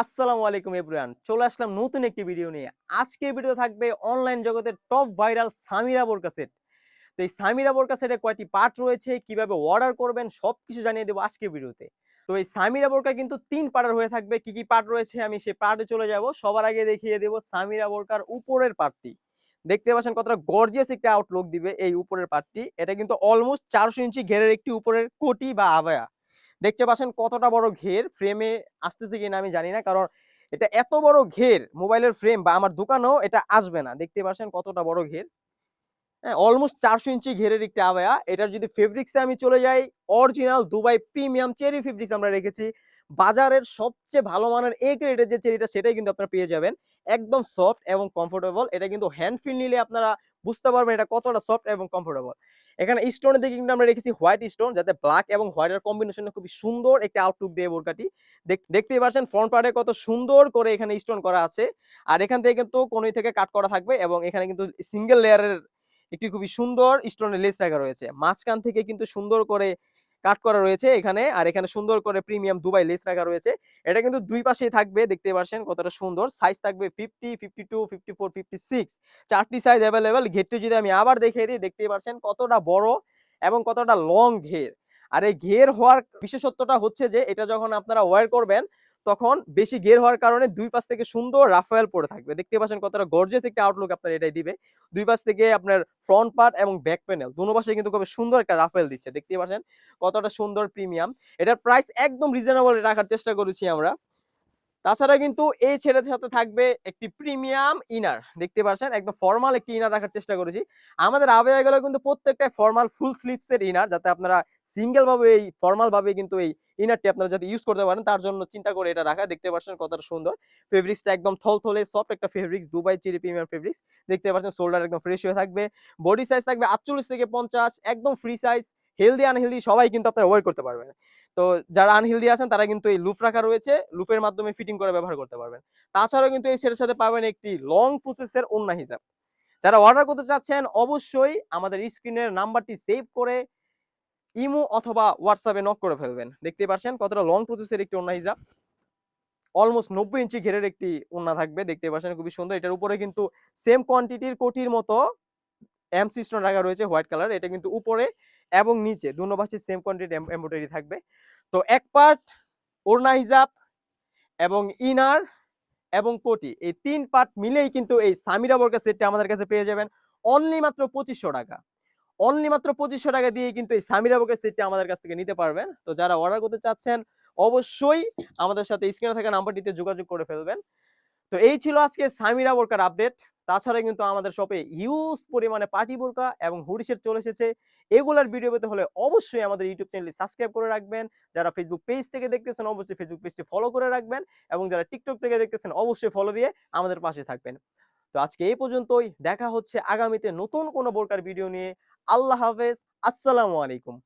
আসসালামু আলাইকুম এভরিওয়ান, চলে আসলাম নতুন একটি ভিডিও নিয়ে। আজকের ভিডিও থাকবে অনলাইন জগতের টপ ভাইরাল সামিরা বোরকা সেট তো এই সামিরা বোরকা সেটে কয়টি পার্ট রয়েছে, কীভাবে অর্ডার করবেন সব কিছু জানিয়ে দেবো আজকের ভিডিওতে। তো এই সামিরা বোরকা কিন্তু তিন পার্টের হয়ে থাকবে, কি কি পার্ট রয়েছে আমি সেই পার্টে চলে যাব। সবার আগে দেখিয়ে দেবো সামিরা বোরকার উপরের পার্টটি দেখতে পাচ্ছেন কতটা গর্জিয়াস একটা আউটলুক দিবে এই উপরের পার্টটি এটা কিন্তু অলমোস্ট চারশো ইঞ্চি ঘেরের একটি উপরের কোটি বা আবায়া। দেখতে পাচ্ছেন কতটা বড় ঘের। ফ্রেমে আসতেছে কিনা আমি জানি না, কারণ এটা এত বড় ঘের মোবাইলের ফ্রেম বা আমার দোকানেও এটা আসবে না। দেখতে পাচ্ছেন কতটা বড় ঘের। হ্যাঁ অলমোস্ট চারশো ইঞ্চি ঘেরের একটি আবায়া। এটার যদি ফেব্রিক্সে আমি চলে যাই original Dubai premium cherry fabrics আমরা রেখেছি। বাজারের সবচেয়ে ভালো মানের এ গ্রেডের যে চেরিটা সেটাই কিন্তু আপনারা পেয়ে যাবেন। একদম সফট এবং কমফোর্টেবল এটা কিন্তু হ্যান্ড ফিল নিলে আপনারা বুঝতে পারবেন এটা কতটা সফট এবং কমফোর্টেবল এখানে স্টোনের দিকে কিন্তু আমরা রেখেছি হোয়াইট স্টোন যাতে ব্ল্যাক এবং হোয়াইটের কম্বিনেশনে খুবই সুন্দর একটি আউটলুক দিয়ে বোরকাটি। দেখ- দেখতেই পাচ্ছেন ফ্রন্ট পার্টে কত সুন্দর করে এখানে স্টোন করা আছে। আর এখান থেকে কিন্তু কোনোই থেকে কাট করা থাকবে এবং এখানে কিন্তু সিঙ্গেল লেয়ারের একটি খুবই সুন্দর স্টোনের লেস রাখা রয়েছে। মাঝখান থেকে কিন্তু সুন্দর করে কাট করা রয়েছে এখানে। আর এখানে সুন্দর করে প্রিমিয়াম দুবাই লেস রাখা রয়েছে। এটা কিন্তু দুই পাশেই থাকবে, দেখতে পাচ্ছেন কতটা সুন্দর। সাইজ থাকবে fifty fifty two fifty four fifty six চারটি সাইজ অ্যাভেলেবেল ঘেরটি যদি আমি আবার দেখিয়ে দিই দেখতে পাচ্ছেন কতটা বড় এবং কতটা লং ঘের। আর এই ঘের হওয়ার বিশেষত্বটা হচ্ছে যে, এটা যখন আপনারা ওয়্যার করবেন তখন বেশি গের হওয়ার কারণে দুই পাশ থেকে সুন্দর রাফায়েল পড়ে থাকবে। দেখতে পাচ্ছেন কতটা গর্জেস একটা আউটলুক আপনার এটাই দিবে। দুই পাশ থেকে আপনার ফ্রন্ট পার্ট এবং ব্যাক প্যানেল দুনো পাশে কিন্তু খুব সুন্দর একটা রাফেল দিচ্ছে। দেখতে পাচ্ছেন কতটা সুন্দর প্রিমিয়াম এটার প্রাইস একদম রিজনেবল রাখার চেষ্টা করেছি আমরা। তাছাড়া কিন্তু এই ছেলের সাথে থাকবে একটি প্রিমিয়াম ইনার। দেখতে পাচ্ছেন একদম ফর্মাল একটি ইনার রাখার চেষ্টা করেছি। আমাদের আবেয়াগুলো কিন্তু প্রত্যেকটা ফর্মাল ফুল স্লিভস এর ইনার, যাতে আপনারা সিঙ্গেল ভাবে এই ফর্মাল ভাবে কিন্তু এই ইনারটি আপনারা যাতে ইউজ করতে পারেন, তার জন্য চিন্তা করে এটা রাখা। দেখতে পাচ্ছেন কতটা সুন্দর। ফেব্রিক্সটা একদম থলথলে সফট একটা fabrics Dubai cherry premium fabrics দেখতে পাচ্ছেন শোল্ডার একদম ফ্রেশ হয়ে থাকবে। বডি সাইজ থাকবে আটচল্লিশ থেকে পঞ্চাশ, একদম ফ্রি সাইজ হেলদি আনহেলদি সবাই কিন্তু আপনারা ওয়ার করতে পারবেন। তো যারা আনহেলদি আছেন, তারা কিন্তু এই লুফ রাখা রয়েছে লুফের মাধ্যমে ফিটিং করে ব্যবহার করতে পারবেন। তাছাড়াও কিন্তু এই সেটের সাথে পাবেন একটি লং প্রসেসের ওন্না হিসাব। যারা অর্ডার করতে চাচ্ছেন, অবশ্যই আমাদের স্ক্রিনের নাম্বারটি সেভ করে ইমো অথবা হোয়াটসঅ্যাপে নক করে ফেলবেন। দেখতে পাচ্ছেন কতটা লং প্রসেসের একটি ওন্না হিসাব। অলমোস্ট নব্বই ইঞ্চি ঘেরের একটি ওন্না থাকবে দেখতে পাচ্ছেন খুবই সুন্দর। এটার উপরে কিন্তু সেম কোয়ান্টিটির কোটির মতো এমসি স্টোন রাখা রয়েছে হোয়াইট কালার এটা কিন্তু উপরে এবং নিচে দুনো পাশে সেম কোয়ান্টিটি এমব্রয়ডারি থাকবে। তো এক পার্ট ওড়না হিজাব এবং ইনার এবং কোটি এই তিন পার্ট মিলেই কিন্তু এই সামিরা বর্গা সেটটা আমাদের কাছে পেয়ে যাবেন। অনলি মাত্র পঁচিশশো টাকা। অনলি মাত্র পঁচিশশো টাকা দিয়ে কিন্তু এই সামিরা বর্গের সেটটা আমাদের কাছ থেকে নিতে পারবেন। তো যারা অর্ডার করতে চাচ্ছেন, অবশ্যই আমাদের সাথে স্ক্রিনে থাকা নাম্বারটিতে যোগাযোগ করে ফেলবেন। তো এই ছিল আজকে সামিরা বোরকার আপডেট তাছাড়া কিন্তু আমাদের শপে হিউজ পরিমাণে পার্টি বোরকা এবং হুডিসের চলে এসেছে। এগুলার ভিডিও পেতে হলে অবশ্যই আমাদের ইউটিউব চ্যানেলটি সাবস্ক্রাইব করে রাখবেন। যারা ফেসবুক পেজ থেকে দেখতেছেন, অবশ্যই ফেসবুক পেজটি ফলো করে রাখবেন এবং যারা টিকটক থেকে দেখতেছেন, অবশ্যই ফলো দিয়ে আমাদের পাশে থাকবেন। তো আজকে এই পর্যন্তই। দেখা হচ্ছে আগামীতে নতুন কোনো বোরকার ভিডিও নিয়ে। আল্লাহ হাফেজ। আসসালামু আলাইকুম।